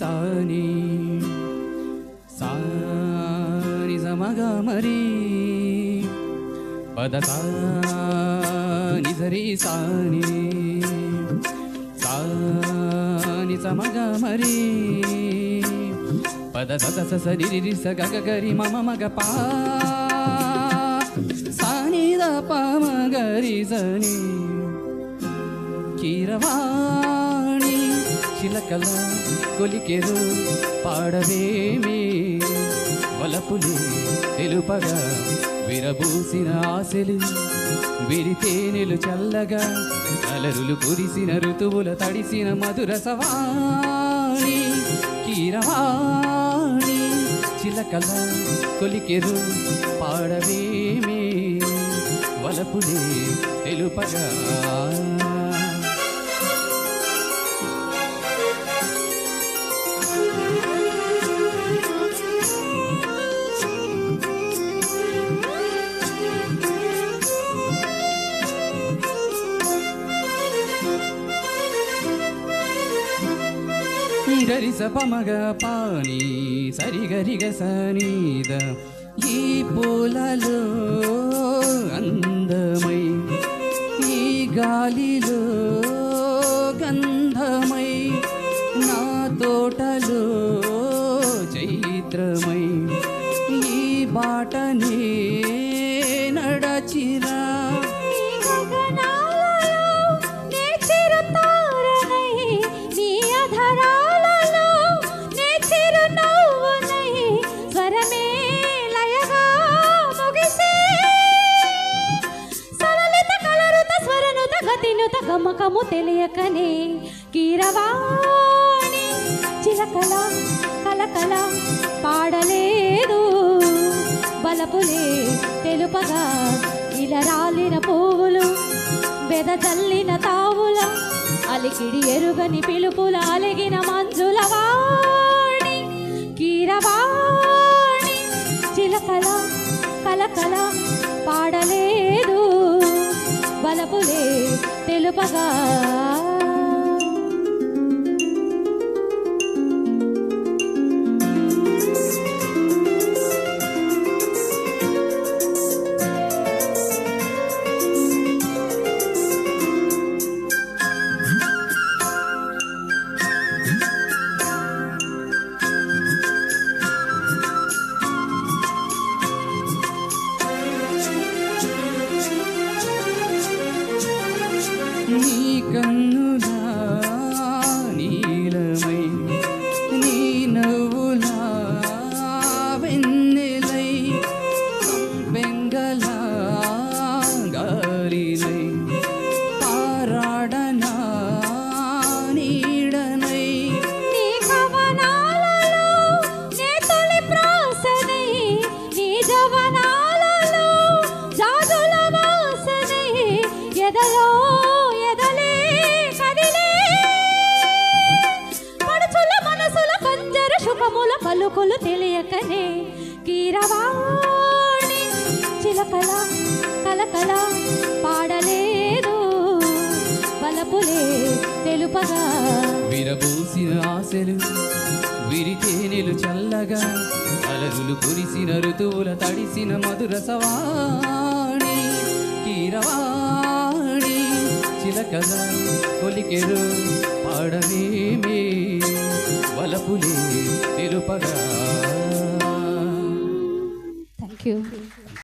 सानी सारी समगमरी पदसा निझरी सानी सानी समगमरी पद सदस सरी स ग गरी मम मग पा सानी द पम गरी सनी किरवा చిలకల కొలికెరు పాడవేమి? వలపులే తెలుపగా విరబూసిన ఆశలు విరితేనెలు చల్లగా అలరులు కురిసిన ఋతువుల తడిసిన మధుర సవాణి కీరవాణి. చిలకల కొలికెరు పాడవేమి? వలపులే తెలుపగా గరిస పమగ పాని సరిగరిగ సనీద ఈ పూలలో అందమై ఈ గాలిలో గంధమై నా తోటలో చైత్రమై ఈ బాటనే నడచిరా నమ్మకము తెలియకనే కీరవాణి చిలకల కలకల పాడలేదు. బలపులే తెలుపగా ఇలా రాలిన పువ్వులు బెదజల్లిన తావుల అలికిడి ఎరుగని పిలుపుల అలిగిన మంజుల వాణి. కీరవాణి చిలకల కలకల పాడలేదు. బలపులే తెలుపగా నీ కన్నులా కీరవాణి చిలకల కలకల పాడలేదు. బలపులే తెలుపగా. విరబూసిన ఆశలు విరితేనెలు చల్లగా. అలరులు కురిసిన ఋతువుల తడిసిన మధుర సవాణి. కీరవాణి చిలకల కొలికెరు పాడవేమే వలపులే తెలుపగా.